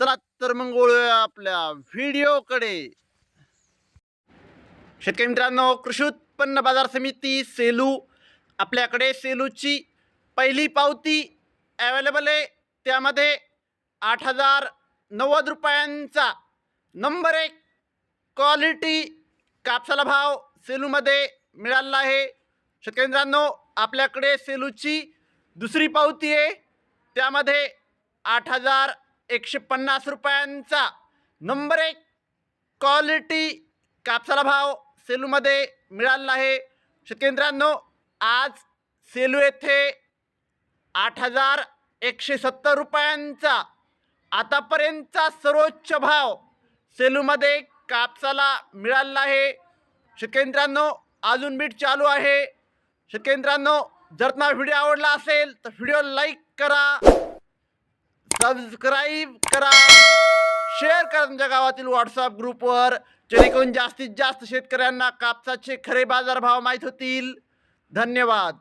चला तर मग वळूया आपल्या व्हिडिओकडे. शेतकरी मित्रांनो कृषी उत्पन्न बाजार समिती सेलू आपल्याकडे सेलूची पहिली पावती अवेलेबल आहे. त्यामध्ये आठ हजार नव्वद रुपयांचा नंबर एक क्वालिटी कापसाला भाव सेलूमध्ये मिळालेला आहे. शेतकरी मित्रांनो आपल्याकडे सेलूची दुसरी पावती आहे. त्यामध्ये आठ हजार एकशे पन्नास रुपयांचा. नंबर एक क्वालिटी कापसाला भाव सेलूमध्ये मिळालेला आहे शेतकेंद्रांनो आज सेलू येथे आठ हजार एकशे सत्तर रुपयांचा. आतापर्यंतचा सर्वोच्च भाव सेलूमध्ये कापसाला मिळालेला आहे शेतकेंद्रांनो अजून बीट चालू आहे. शेतकेंद्रांनो जर तुम्हाला व्हिडिओ आवडला असेल तर व्हिडिओ लाईक करा. सबस्क्राईब करा. शेअर करा तुमच्या गावातील व्हॉट्सअप ग्रुपवर जेणेकरून जास्तीत जास्त शेतकऱ्यांना कापसाचे खरे बाजारभाव माहीत होतील. धन्यवाद.